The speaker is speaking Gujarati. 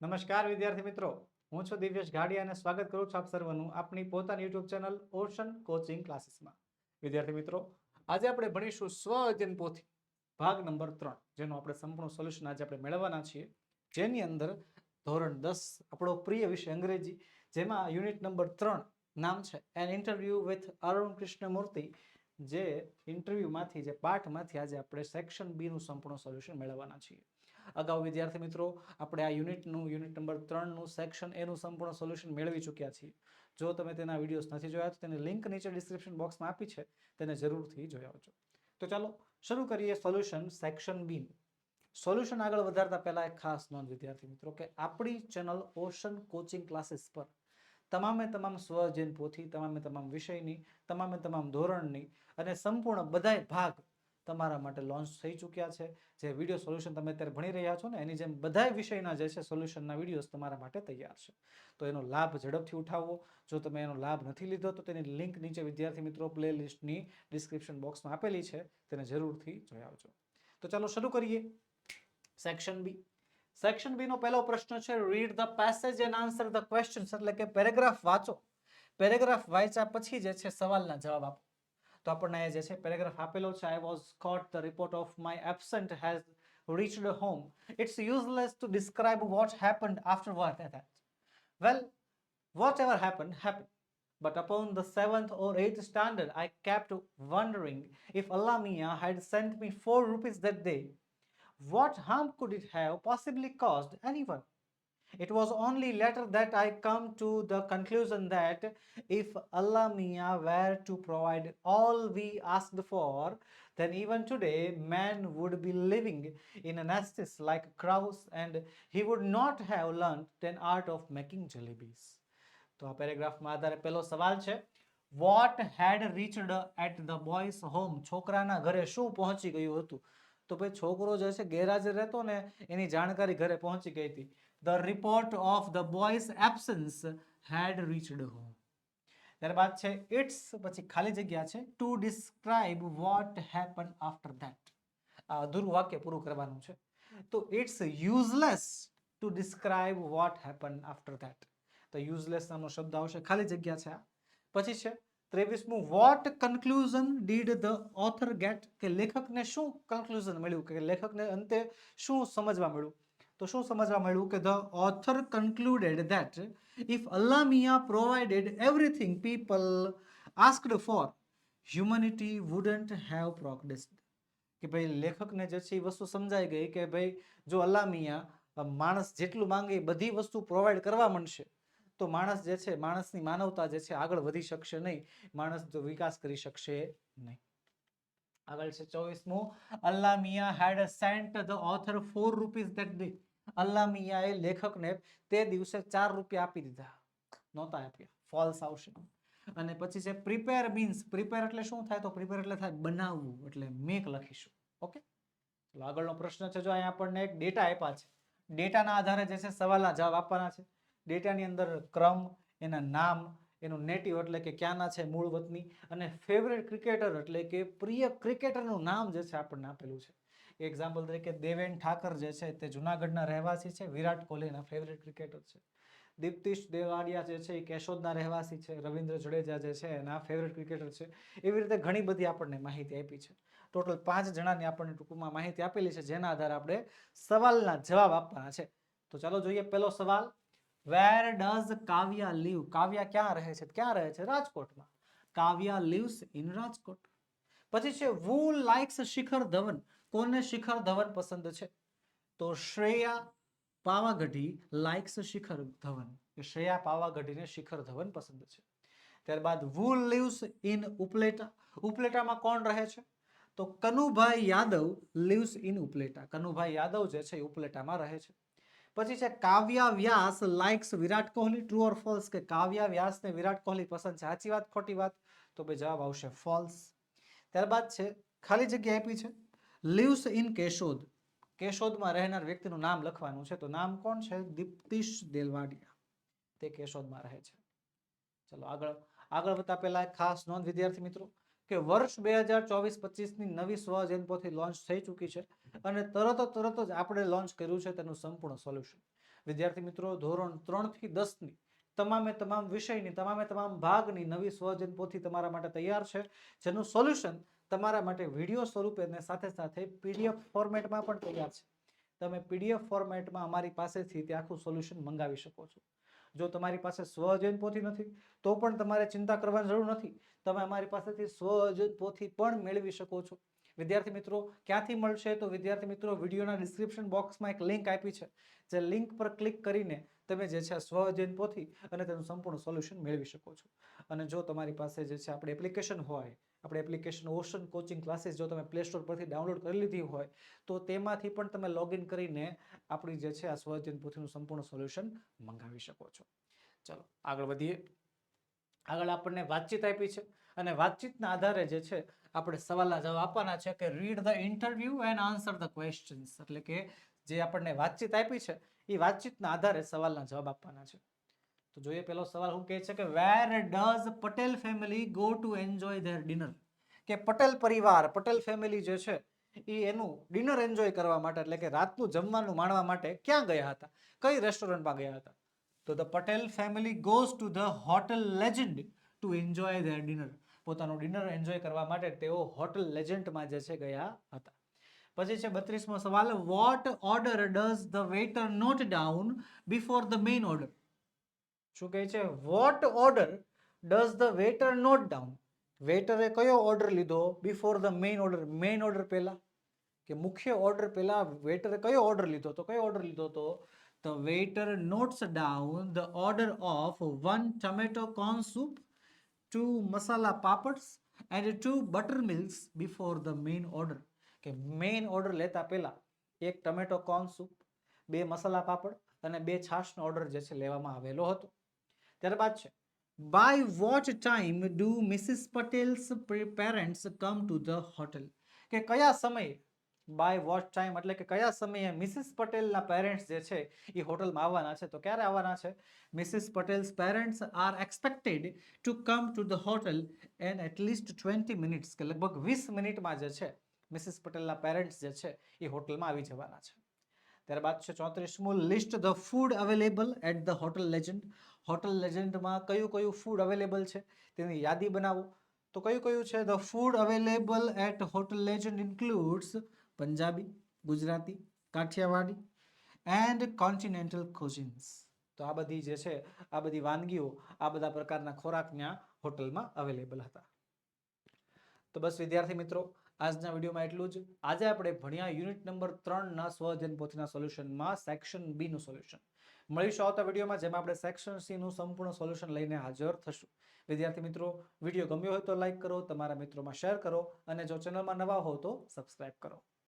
નમસ્કાર વિદ્યાર્થી મિત્રો. હું છું દિવ્યેશ ઘાડિયા અને સ્વાગત કરું છું આપ સર્વનું આપણી પોતાની યુટ્યુબ ચેનલ ઓશન કોચિંગ ક્લાસીસમાં વિદ્યાર્થી મિત્રો, આજે આપણે ભણીશું સ્વ અધ્યયન પોથી, ભાગ નંબર ત્રણ, જેનું આપણે સંપૂર્ણ સોલ્યુશન આજે આપણે મેળવવાના છીએ. જેની અંદર ધોરણ દસ, આપણો પ્રિય વિષય અંગ્રેજી, જેમાં યુનિટ નંબર ત્રણ નામ છે an interview with Arun Krishnamurthy, જે ઇન્ટરવ્યુમાંથી જે પાઠમાંથી આજે આપણે સેક્શન બીનું સંપૂર્ણ સોલ્યુશન મેળવવાના છીએ. અગાઉ વિદ્યાર્થી મિત્રો, આપણે આ યુનિટનું, યુનિટ નંબર ત્રણનું સેક્શન એનું સંપૂર્ણ સોલ્યુશન મેળવી ચૂક્યા છીએ. જો તમે તેના વિડીયોઝ નથી જોયા, તો તેની લિંક નીચે ડિસ્ક્રિપ્શન બોક્સમાં આપી છે, તેને જરૂરથી જોઈ તો ચાલો, શરૂ કરીએ સોલ્યુશન સેક્શન બી સોલ્યુશન આગળ વધારતા પહેલા એક ખાસ નોંધ, વિદ્યાર્થી મિત્રો, કે આપણી ચેનલ ઓશન કોચિંગ ક્લાસીસ પર તમામે તમામ સ્વજન પોથી, તમામે તમામ વિષયની, તમામે તમામ ધોરણની અને સંપૂર્ણ બધાય ભાગ તમારા માટે લોન્ચ થઈ ચૂક્યા છે. જે વીડિયો સોલ્યુશન તમે અત્યારે ભણી રહ્યા છો ને, એની જેમ બધાય વિષયના જે છે સોલ્યુશનના વિડીયોઝ તમારા માટે તૈયાર છે. તો એનો લાભ ઝડપથી ઉઠાવવો જો તમે એનો લાભ નથી લીધો, તો તેની લિંક નીચે વિદ્યાર્થી મિત્રો પ્લે લિસ્ટની ડિસ્ક્રિપ્શન બોક્સમાં આપેલી છે. તેને જરૂરથી જોઈ આવજો. તો ચાલો શરૂ કરીએ. સેક્શન બી સેક્શન બી નો પહેલો પ્રશ્ન છે read the passage and answer the questions એટલે કે પેરેગ્રાફ વાંચો. પેરેગ્રાફ વાંચ્યા પછી જે છે સવાલના જવાબ આપો. તો આપણને એ જે છે પેરેગ્રાફ આપેલો છે I was caught the report of my absent has reached home it's useless to describe what happened after work that well whatever happen happen But upon the seventh or eighth standard, I kept wondering if Allah Mia had sent me four rupees that day. What harm could it have possibly caused anyone? It was only later that I come to the conclusion that if Allah Mia were to provide all we asked for, then even today man would be living in a nestis like crows and he would not have learnt the art of making jalebis. તો આ પેરેગ્રાફમાં આધારે પહેલો સવાલ છે what had reached at the boys home છોકરાના ઘરે શું પહોંચી ગયું હતું તો ભાઈ છોકરો જે છે ગેરહાજર રહેતો ને એની જાણકારી ઘરે પહોંચી ગઈ હતી the report of the boys absence had reached home ત્યારબાદ છે ઇટ્સ પછી ખાલી જગ્યા છે to describe what happen after that આ અધૂરું વાક્ય પૂરું કરવાનું છે. તો it's useless to describe what happen after that તો યુઝલેસ નામનો શબ્દ આવશે, ખાલી જગ્યા છે આ. પછી છે, ત્રેવીસમું what conclusion did the author get કે લેખકને શું કન્ક્લુઝન મળ્યું? કે લેખકને અંતે શું સમજવા મળ્યું? તો શું સમજવા મળ્યું કે the author concluded that if Allah Miya provided everything people asked for, humanity wouldn't have progressed કે ભાઈ લેખકને જે છે એ વસ્તુ સમજાઈ ગઈ કે ભાઈ જો અલ્લા મિયા માણસ જેટલું માંગે બધી વસ્તુ પ્રોવાઈડ કરવા માંડશે, તો માણસ જે છે, માણસની માનવતા જે છે, આગળ વધી શકશે નહીં. માણસ જો વિકાસ કરી શકશે નહીં. આગળ છે ચોવીસમું. Allah Miya had sent the author four rupees that day Allah મિયાએ લેખકને તે દિવસે ચાર રૂપિયા આપી દીધા. નહોતા આપ્યા. ફોલ્સ આવશે. અને પછી છે પ્રિપેર મીન્સ પ્રિપેર એટલે શું થાય? તો પ્રિપેર એટલે થાય બનાવવું. એટલે મેક લખીશું. ઓકે આગળનો પ્રશ્ન છે જો અહીંયા આપણને એક ડેટા આપ્યા છે. ડેટાના આધારે જે છે સવાલના જવાબ આપવાના છે. ડેટાની અંદર ક્રમ, એના નામ, એનું નેટિવ એટલે કે ક્યાંના છે મૂળ વતની, અને ફેવરેટ ક્રિકેટર એટલે કે પ્રિય ક્રિકેટરનું નામ જે છે આપણને આપેલું છે. એક્ઝામ્પલ તરીકે દેવેન ઠાકર જે છે તે જુનાગઢના રહેવાસી છે, વિરાટ કોહલીના ફેવરેટ ક્રિકેટર છે. દીપ્તિશ દેવાડિયા જે છે એ કેશોદના રહેવાસી છે, રવિન્દ્ર જડેજા જે છે એના ફેવરેટ ક્રિકેટર છે. એવી રીતે ઘણી બધી આપણને માહિતી આપી છે. ટોટલ પાંચ જણાની આપણને ટૂંકમાં માહિતી આપેલી છે, જેના આધારે આપણે સવાલના જવાબ આપવાના છે. તો ચાલો જોઈએ પહેલો સવાલ. વેર ડઝ કાવ્યા લીવ કાવ્યા ક્યાં રહે છે? ક્યાં રહે છે? રાજકોટમાં. Kavya lives in Rajkot. પછી છે વુ લાઇક્સ શિખર ધવન? કોને શિખર ધવન પસંદ છે? તો શ્રેયા પાવાગઢી લાઇક્સ શિખર ધવન. શ્રેયા પાવાગઢીને શિખર ધવન પસંદ છે. ત્યારબાદ વુ લીવ્સ ઇન ઉપલેટા? ઉપલેટામાં કોણ રહે છે? તો કનુભાઈ યાદવ લીવ્સ ઇન ઉપલેટા. કનુભાઈ યાદવ જે છે, એ ઉપલેટામાં રહે છે. પછી છે, Kavya Vyas likes Virat Kohli. True or false કે કાવ્યા વ્યાસને વિરાટ કોહલી પસંદ છે? સાચી વાત, ખોટી વાત? તો ભાઈ જવાબ આવશે ફોલ્સ ત્યારબાદ છે, ખાલી જગ્યા આપી છે. Lives in Keshod. કેશોદમાં રહેનાર વ્યક્તિનું નામ લખવાનું છે, તો નામ કોણ છે? દીપ્તિશ દેલવાડિયા. તે કેશોદમાં રહે છે. ચલો આગળ આગળ વધતા પહેલા ખાસ નોંધ, વિદ્યાર્થી મિત્રો, કે વર્ષ બે હજાર ચોવીસ પચીસની નવી સ્વજન પોથી લોન્ચ થઈ ચૂકી છે અને તરત તરત જ આપણે લોન્ચ કર્યું છે તેનું સંપૂર્ણ સોલ્યુશન વિદ્યાર્થી મિત્રો, ધોરણ ત્રણથી દસની તમામે તમામ વિષયની, તમામે તમામ ભાગની નવી સ્વજન પોથી તમારા માટે તૈયાર છે, જેનું સોલ્યુશન તમારા માટે વીડિયો સ્વરૂપે અને સાથે સાથે પીડીએફ ફોર્મેટમાં પણ તૈયાર છે. તમે પીડીએફ ફોર્મેટમાં અમારી પાસેથી તે આખું સોલ્યુશન મંગાવી શકો છો. જો તમારી પાસે સ્વજન પોથી નથી, તો પણ તમારે ચિંતા કરવાની જરૂર નથી. તમે અમારી પાસેથી સ્વજન પોથી પણ મેળવી શકો છો. વિદ્યાર્થી મિત્રો, ક્યાંથી મળશે તો વિદ્યાર્થી મિત્રો, વિડીયોના ડિસ્ક્રિપ્શન બોક્સમાં એક લિંક આપી છે. જે લિંક પર ક્લિક કરીને તમે જે છે સ્વઅધ્યયન પોથી અને તેનું સંપૂર્ણ સોલ્યુશન મેળવી શકો છો. અને જો તમારી પાસે જે છે, આપણે એપ્લિકેશન હોય, આપણે એપ્લિકેશન ઓશન કોચિંગ ક્લાસીસ જો તમે પ્લે સ્ટોર પરથી ડાઉનલોડ કરી લીધી હોય, તો તેમાંથી પણ તમે લોગિન કરીને આપણી જે છે, આ સ્વઅધ્યયન પોથીનું સંપૂર્ણ સોલ્યુશન મંગાવી શકો છો. ચલો, આગળ વધીએ. આગળ આપણને વાતચીત આપી છે. અને વાતચીતના આધારે જે છે, આપણે સવાલના જવાબ આપવાના છે કે read the interview and answer the questions એટલે કે જે આપણને વાતચીત આપી છે, એ વાતચીતના આધારે સવાલના જવાબ આપવાના છે. તો જોઈએ પેલો સવાલ શું કહે છે કે where does Patel family go to enjoy their dinner કે પટેલ પરિવાર, પટેલ ફેમિલી જે છે, એ એનું ડિનર એન્જોય કરવા માટે, એટલે કે રાતનું જમવાનું માણવા માટે ક્યાં ગયા હતા? કઈ રેસ્ટોરન્ટમાં ગયા હતા? તો the Patel family goes to the hotel Legend to enjoy their dinner પોતાનું ડિનર એન્જોય કરવા માટે તેઓ હોટલ લેજન્ડમાં જે છે ગયા હતા. પછી છે બત્રીસમો સવાલ what order does the waiter note down before the main order શું કહે છે? What order does the waiter note down વેટરે કયો ઓર્ડર લીધો before the main order main order પહેલાં? કે મુખ્ય ઓર્ડર પહેલાં વેટરે કયો ઓર્ડર લીધો? તો કયો ઓર્ડર લીધો તો? The waiter notes down the order of one tomato corn soup, two masala papads, and two buttermilks before the main order. કે મેઇન ઓર્ડર લેતા પહેલા એક ટમેટો કોર્ન સૂપ બે મસાલા પાપડ અને બે છાશનો ઓર્ડર જે છે લેવામાં આવેલો હતો ત્યારબાદ છે by what time do Mrs Patel's parents come to the hotel કે કયા સમયે બાય વોટ ટાઈમ એટલે કે કયા સમયે મિસિસ પટેલના પેરેન્ટ્સ જે છે, એ હોટલમાં આવવાના છે? તો ક્યારે આવવાના છે? Mrs Patel's parents are expected to come to the hotel in at least twenty minutes કે લગભગ વીસ મિનિટમાં જે છે મિસિસ પટેલના પેરેન્ટ્સ જે છે, એ હોટલમાં આવી જવાના છે. ત્યારબાદ છે ચોત્રીસમું list the food available at the hotel Legend hotel લેજન્ડમાં કયું કયું ફૂડ અવેલેબલ છે? તેની યાદી બનાવો. તો કયું કયું છે? The food available at hotel Legend includes Punjabi, Gujarati, Kathiawadi and continental cuisines તો આ બધી જે છે, આ બધી વાનગીઓ આ બધા પ્રકારના ખોરાક ત્યાં હોટલમાં અવેલેબલ હતા. તો બસ વિદ્યાર્થી મિત્રો, આજના વિડીયોમાં એટલું જ. આજે આપણે ભણ્યા યુનિટ નંબર ત્રણના સ્વજન પોથીના સોલ્યુશનમાં સેક્શન બીનું સોલ્યુશન મળીશું આવતા વિડીયોમાં જેમાં આપણે સેક્શન સીનું સંપૂર્ણ સોલ્યુશન લઈને હાજર થશું. વિદ્યાર્થી મિત્રો, વીડિયો ગમ્યો હોય તો લાઇક કરો, તમારા મિત્રોમાં શેર કરો અને જો ચેનલમાં નવા હો તો સબસ્ક્રાઇબ કરો.